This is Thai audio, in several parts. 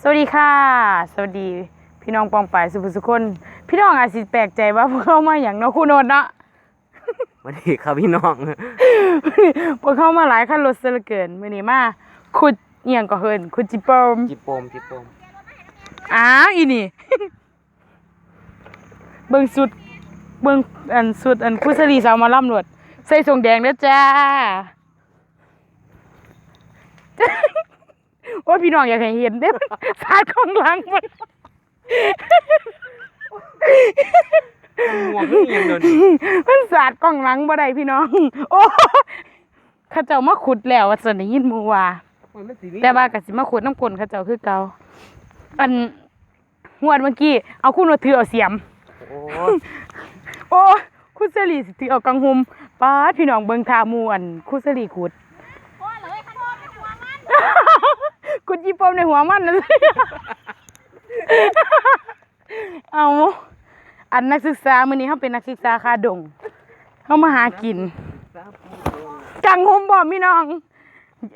สวัสดีค่ะ สวัสดี พี่น้องปองป่ายสุภสุคน พี่น้องอาจสิแปลกใจว่าพวกเขามาอย่างเนาะคู่โนดเนาะ สวัสดีครับพี่น้อง พวกเขามาหลายคันรถเสียเหลือเกินมื้อนี้มาขุดเอียงก็เฮินขุดจิปอมจิโปมจิโปมอ้าวอีนี่ เบิ่งสุดเบิ่งอันสุดอันคุสลีสาวหมาล่ำรวดใส่ทรงแดงเด้อจ้า ว่าพี่น้องอยากให้เห็นเด้อสาดของหลังมันหมวกนี่ยังโดนมันสาดกล้องหลังบ่ได้พี่น้อง โอ้เข้าเจ้ามาขุดแล้วว่าซั่นได้ยินหมู่ว่าแต่ว่าก็สิมาขุดน้ำกลนเข้าเจ้าคือเก่าอันหวดเมื่อกี้เอาคุณมาถือเอาเสียม โอ้โอ้คุณสลีสิถือเอากังหุมป้าดพี่น้องเบิ่งท่าหมู่อันคุณสลีขุด กุดจีปมในหัวมันนั่นเอาอันนักศึกษามื้อนี้เขาเป็นนักศึกษาคาดงเขามาหากินกังหมบ่พี่น้อง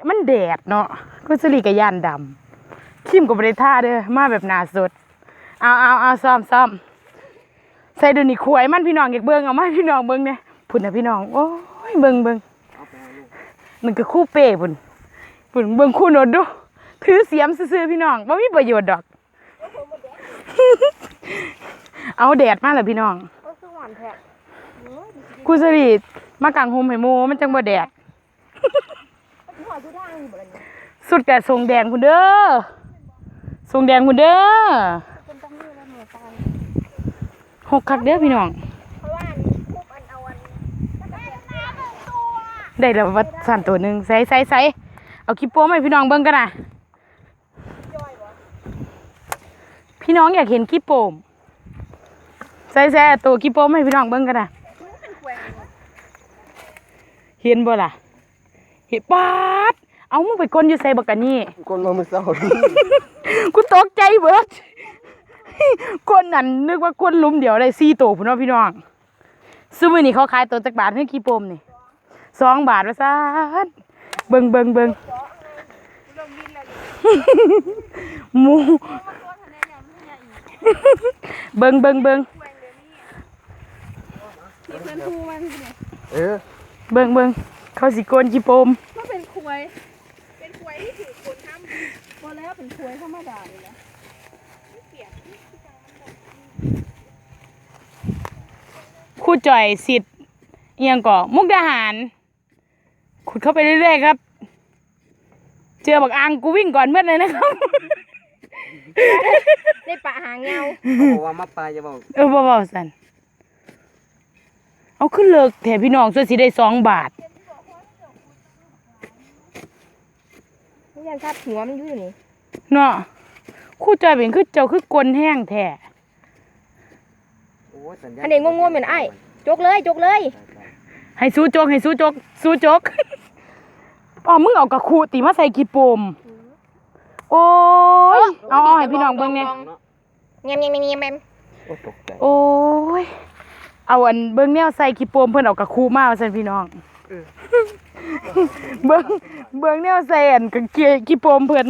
มันแดดเนาะกุสลีกับย่านดำคิมกับบริท่าเด้อมาแบบหนาสดเอาเอาเอาซ้อมซ้อมใส่เดูนี่ขวยมันพี่น้องอยากเบิ่งเอามาให้พี่น้องเบิ่งเนี่ยพุ่นนะพี่น้องโอ้ยเบิ่งเบิ่งมันก็คู่เป้พุ่นพุ่นเบิ่งคู่นดดู ถือเสียมซื่อๆพี่น้องบ่มีประโยชน์ดอก เอาแดดมาแล้วพี่น้องกูสรีมากางโฮมให้หมูมันจังบ่แดดสุดแต่ทรงแดงคุณเด้อทรงแดงคุณเด้อหกคักเด้อพี่น้องได้แล้ววัดสันตัวหนึ่งใส่ใส่ใส่เอาคิปโป้มาให้พี่น้องเบิ่งกันนะ พี่น้องอยากเห็นคิปโป้มใส่ใส่เอาตัวคิปโป้มาให้พี่น้องเบิ่งกันนะเห็นบ่ล่ะ เห็นปาดเอามึงไปก้นอยู่ใส่บักกันนี่คนมามือเศร้ากูตกใจเบิดคนนั้นนึกว่าคนหลุมเดียวได้สี่ตัวพุ่นเนาะพี่น้องซื้อมือนี่เขาขายตัวจักบาทให้ขี้โปมนี่สองบาทว่าซาดเบิงเบิงเบิงหมู เบิงเบิงเบิงเออเบิงเบิงเขาสิโกนขี้โปมมันเป็นควย เป็นควยที่ถือคนทำพอแล้วเป็นควยธรรมดาเลยนะครู่จ่อยสิทธิ์เอียงก่อมุกดาหาร ขุดเข้าไปเรื่อยๆครับ เจอบักอังกูวิ่งก่อนเมื่อเลยนะครับ ได้ปะหางเงาเขาบอกว่ามาปลาจะบอกเออบ่บ่สันเอาขึ้นเลิกแถพี่น้องส่วนสิได้สองบาทไม่ยันทับหัวมันอยู่นี่เนาะครู่จ่อยเป็นคือเจ้าคือกลนแห้งแท้ โอ้สัญญาอันนี้งงๆเป็นไอ้จกเลยจกเลยให้สู้จกให้สู้จกสู้จก อ๋อมึงเอากระคูติมาใส่กี่ปม โอ้ยเอาเอาให้พี่น้องเบิ่งเนี่ยแงมแงมแงมแงมโอ้ตกใจโอ้ยเอาอันเบิ่งแนวใส่ขี้โปมเพิ่นเอากระคูมาว่าซั่นพี่น้องเบิ่งเบิ่งแนวใส่อันกะเกียขี้โปมเพิ่น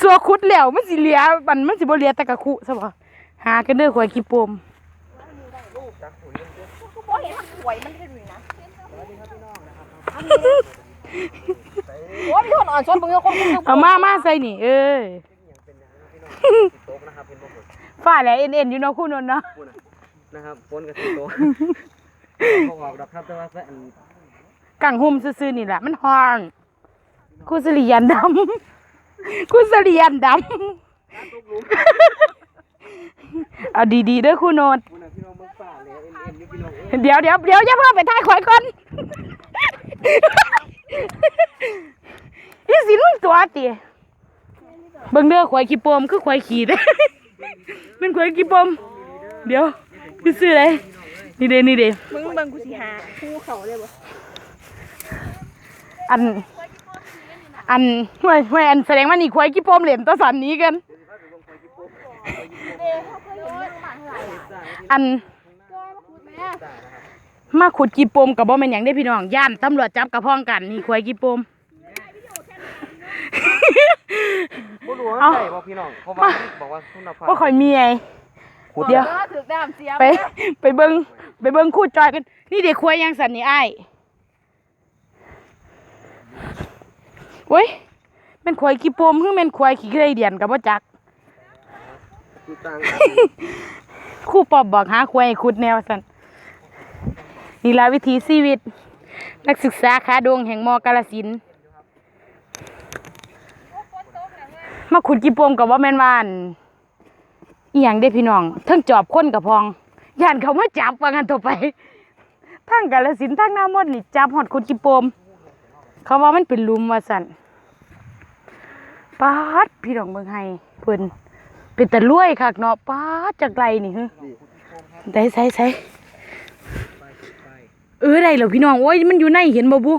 สัวขุดแล้วมันสิเหลือมันมันสิบ่เหลือแต่กระคูซะบ่หากันเด้อข่อยขี้โปมกูบอกเห็นทับหวยมันเป็นอยู่นะ โอ้ยมีคนอ่อนช้อนเบิ่งคนเอามามาใส่นี่ เอ้ยตกนะครับเป็นพวกผมฟ้าแหละเอ็นๆอยู่เนาะคุณนนท์เนาะพูดนะนะครับฝนกับสิโตกเขาออกดอกครับแต่ว่าแฟนกังหุมซื่อๆนี่แหละ มันฮ้อนกูสลียันดำกูสลียันดำเอาดีๆเด้อคุณโนดพูดนะพี่น้องมึงป่าเลยเอ็นเอ็นอยู่พี่น้องเอ้ยเดี๋ยวเดี๋ยวเดี๋ยวอย่าเพิ่งไปท่ายข่อยก่อน อีสินมึง ตัวตีเบิ่งเด้อข่อยขี้โปมคือข่อยขี้เด้มันข่อยขี้โปมเดี๋ยวพี่ซื้ออะไรนี่เด้นี่เด้มึงเบิ่งกูสิหาคู่เขาเลยบ่อัน อันห่วยห่วยอันแสดงว่านี่ข่อยขี้โปมเหลี่ยมตัวสันนี้กันอันมาขุดกีโปมกับบ่แม่นหยังได้พี่น้องย่านตำรวจจับกับพ้องกันนี่ควายกีโปม บ่รู้ว่าเอ้าใช่บ่พี่น้องเพราะว่าบอกว่าคุณภาพว่าข่อยมีไงเดี๋ยวถือดามเสียไป ไปเบิงไปเบิงคู่จอยกัน นี่เด็กควายยังสันนี่อ้ายโอ้ยแมันควายขี้โปมคือแมันควายขี้ไส้เดียนกับว่าจักคือต่างครู่ปอบบอกหาควายให้ขุดแนวสันนี่ละวิถีชีวิต นักศึกษาขาดงแห่งมกาลสินธุ์ มาขุดกี่โปมกับว่าแม่นวานอีหยังได้พี่น้องเทั้งจอบคนกับพองย่านเขามาจับว่างันต่อไปทั้งกาลสินทั้งหน้ามดนี่จับหอดขุดกี่โปม เขาว่ามันเป็นหลุมว่าสันปาดพี่น้องเมืองไห้เพิ่นเป็นตะลุ่ยคักเนาะปาดจากไกลนี่ฮึได้ใส่ใส่เออได้แล้วพี่น้องโอ้ยมันอยู่ในเห็นบ่บุ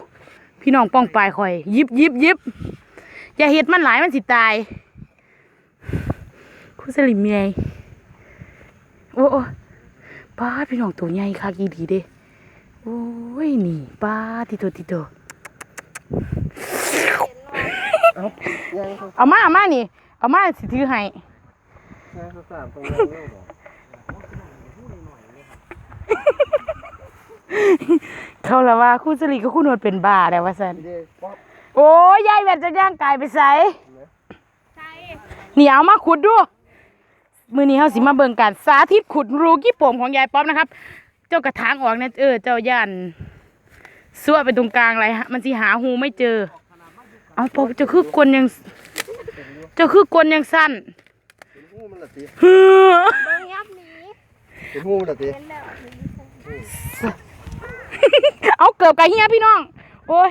พี่น้องป้องปลายข่อย ยิบยิบยิบอย่าเฮ็ดมันหลายมันสิตาย คุณสลิมใหญ่โอ้โอ้ปาดพี่น้องตัวใหญ่คักอีดีเด้โอ้ยนี่ปาดติโตติโตยังเขาเอามาเอามานี่เอามาสิถือให้ยังเขาสามตรงนั้นเร็วบ่เขาละว่าคุณสลีก็คุณนวดเป็นบ้าแล้วว่าสันเด้ป๊อปโอ้ยยายแวดจะย่างกายไปใส่ใช่นี่เอามาขุดดู มือนี้เขาสิมาเบิ่งการสาธิตขุดรูกี้โป่มของยายป๊อปนะครับ เจ้ากระถางออกเนี่ยเออเจ้าย่านสั่วไปตรงกลางอะไรฮะมันสิหาหูไม่เจอ เอาป๊อปเจ้าคือกลยังเจ้าคือกลยังสั้นเป็นหูมันละติเฮ้อเบิ้งยับหนี้เป็นหูมันละติเห็นแล้วเอาเกือบกับเฮียพี่น้อง โอ้ย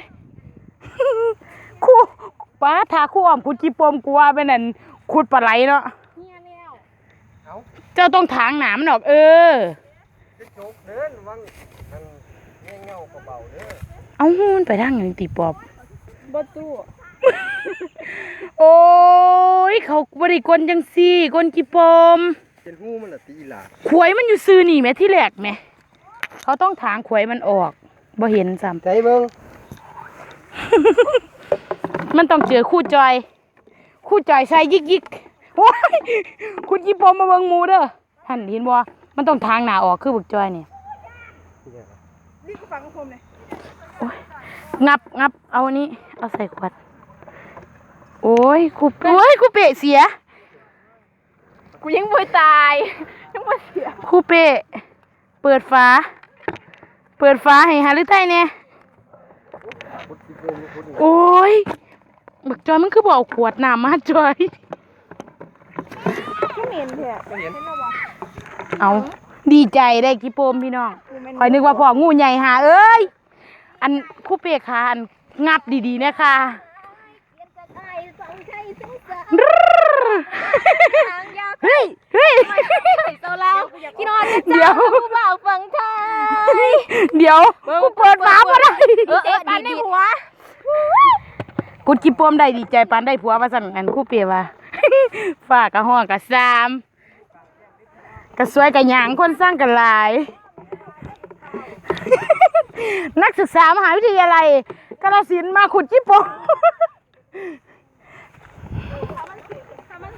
คู่ป้าทาคู่อ้อมขุดกีโปมกูว่าเป็นนั่นขุดปลาไหลเนาะเฮียแล้ว เอาเจ้าต้องถางหนามมันออกเออจะโจกเดินวังอันเงี้ยเงาเบาๆเด้อเอาหูมันไปทางอย่างตีปอบบ่ตู้โอ้ยเขาบริกลจังซี่กลกีโปมเป็นหูมันละติอีหล่าขวยมันอยู่ซื้อนี่แหม่ที่แรกแหม่เขาต้องถางขวยมันออกบ่เห็นซ้ใจเบิ่งำมันต้องเจอคู่จอย คู่จอยใส่ยิกยิก โอ้ยคุณกีโปมมาเบิ่งหมูเด้อหันเห็นบ่มันต้องทางหนาออกคือบึกจอยนี่นี่ก็ฟังของผมเลยงับงับเอาอันนี้ เอาใส่ขวด โอ้ยครูโอ้ยครูเปะเสีย กูยังบ่ตาย ยังบ่เสียครูเปะเปิดฝาเปิดฝาให้หาหรือไทยเนี่ยพุทธิโกมพุทธิโอ้ยบักจอยมันคือบอกขวดน้ำมาจอยก็ เห็นแท้ไม่เห็นเห็น แล้วบ่เอาดีใจได้กี่โปมพี่น้องกูแม่นคอยนึกว่าพ่องูใหญ่หาเอ้ย อันครูเปะค่ะอันงับดีๆนะคะ เรียนจากไอ้สองใจสงสารรึ๊ดทางยากเฮ้ยเฮ้ยเจ้าเรากินนอนเดี๋ยว ผู้บ่าวฟังไทยเดี๋ยว กูเปิดฝาบ่ได้เออเออปันในหัวกุดกิปวมได้ดีใจปานได้ผัวว่าสั่นอันคู่เปียว่า ฝากกะห้องกะซามกะสวยกะหยางคนสร้างกันหลาย นักศึกษามหาวิทยาลัยกาฬสินมาขุดจิโปมันเป็นมัน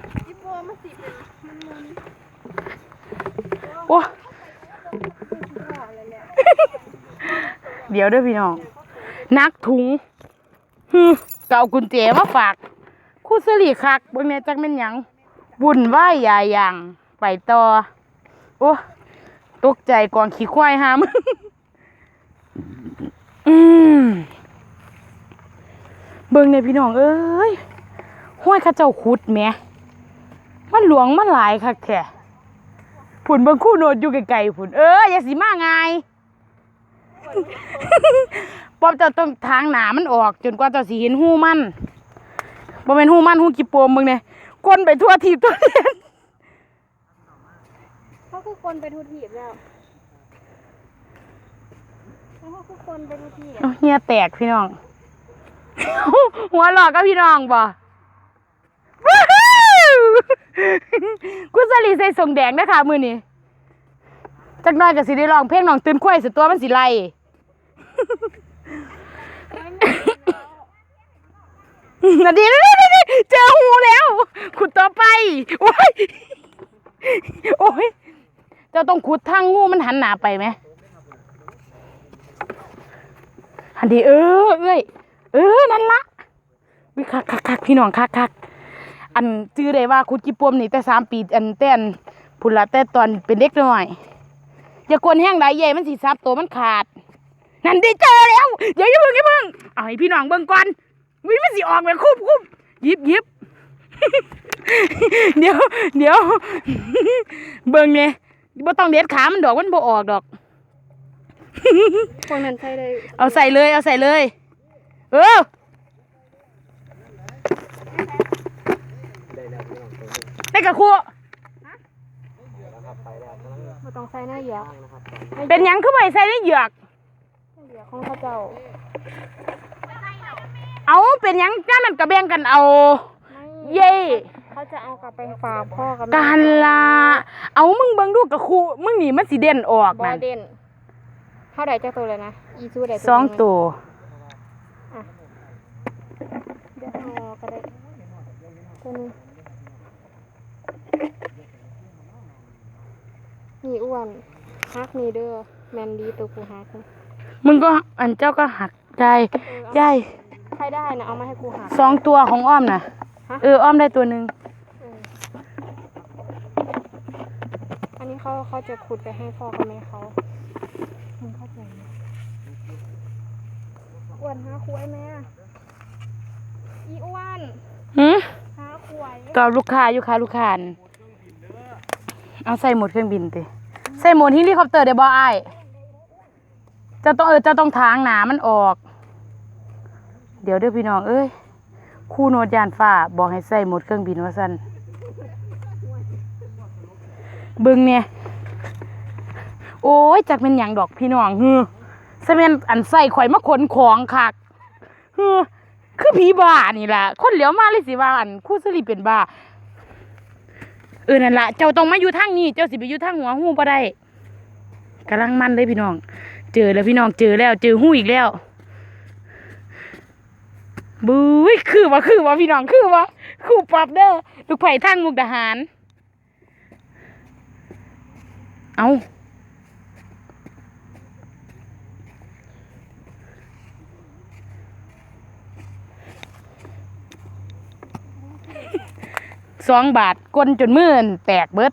มันโอ้เดี๋ยวเด้วยพี่น้อง นักถุงเก่ากุญแจมาฝาก ครู่สลีคักเบิ่งแหน่จักแม่นหยังบุญไหวายยายอย่างไปต่อ โอ้ตกใจกองขี้ควายหามอืมเบิ่งในพี่น้องเอ้ยห้วยข้าเจ้าขุดแหมมันหลวงมันหลายคักแท้ผุนเบิ่งคู่โนดอยู่ไกลๆผุนเอ้ยอย่าสิมาง่ายป๊อบเจ้าต้องทางหนามันออก จนกว่าเจ้าสิเห็นหูมัน บ่แม่นหูมันหูกี่โปมเบิ่งเนี่ยก้นไปทั่วทีบทั่วเทียนเขาคือคนไปทุทีบแล้วเขาคือคนไปทุทีบเอาเฮียแตกพี่น้อง หัวหลอกกับพี่น้องบ่กุศลีใส่ส่งแดงนะคะมื้อนี้จักหน่อยก็สิได้ร้องเพลงน้องตื่นควายสุดตัวมันสิไล่อนาดีนี่นี่นี่ เจอหูแล้ว ขุดต่อไป โอ้ย โอ้ยเจ้าต้องขุดทางงูมันหันหนาไปไหมอันดีเออเอ้ยเออนั่นละวิคักคักคักพี่น้องคักคักอันจื้อได้ว่าขุดกี่ปวมนี่แต่สามปีอันแต่นพุ่นละแต่ตอนเป็นเด็กน้อยอย่ากวนแห้งได้ใหญ่มันสิซับตัวมันขาด นั่นได้เจอแล้วเดี๋ยวอย่าเพิ่งอย่าเพิ่งเอาให้พี่น้องเบิ่งก่อนวิมันสิออกแบบคุบคุบ ยิบหยิบเดี๋ยวเดี๋ยวเบิ่งเนี่ยบ่ต้องเด็ดขามันดอกมันบ่ออกดอกพวกนั้นใช้ได้เอาใส่เลย เอาใส่เลย เออได้แล้วพี่น้องตัวนี้ได้กระคู่แล้วครับไปแล้วกำลังบ่ต้องใช้หน้าเหยียย่ากงนะครับตอนนี้เป็นหยังคือบ่ให้ใส่ในเหยือกหน้าเหยียกของเขาเจ้า เอาเป็นหยังจ้านั่นกระแบ่งกันเอาไม่เย่เขาจะเอากลับไปฝากพ่อกับแม่กันละเอามึงเบิ่งดูกระคู่มึงนี่มันสิเด่นออกบอนั่นเด่นเท่าใดเจ้าตัวเลยนะอีซูใดสองตัว เดี๋ยวเอาก็ได้ตัวนี้นี่อ้วนฮักนี่เด้อแมนดีตัวกูฮักนะมึงก็อันเจ้าก็หักใจเออใจเอา ใครได้นะเอามาให้กูหัก สองตัวของอ้อมน่ะฮะ เอออ้อมได้ตัวหนึ่งเอออันนี้เขาเขาจะขุดไปให้พ่อกับแม่เขามึงเข้าใจไหมอ้วนหาควายแม่อีอ้วนหืมหาควายก็ลูกค้าอยู่ค่ะลูกค้าน่ะเอาใส่หมดเครื่องบินติใส่หมดเฮลิคอปเตอร์ได้บ่อ้ายจะต้องเออจะต้องทางหนามันออก เดี๋ยวเด้อพี่น้องเอ้ยคู่โนดยานฟ้าบอกให้ใส่หมดเครื่องบินว่าซั่นบิ่งเนี่ย โอ้ยจักเป็นหยังดอกพี่น้องฮือซะแม่นอันใส่ข่อยมาขนของคักฮือคือผีบ้านี่แหละคนเหลียวมาเลยสิว่าอันคู่สลีเป็นบ้าเออนั่นละเจ้าต้องมาอยู่ทางนี้ เจ้าสิไปอยู่ทางหัวหูบ่ได้กำลังมันเลยพี่น้อง เจอแล้วพี่น้องเจอแล้ว เจอหูอีกแล้ว บุ้ยคือว่าคือว่าพี่น้องคือว่าคู่ปรับเด้อลูกไผ่ท่างมุกดาหาร เอาสองบาทกลนจนมื่นแตกเบิด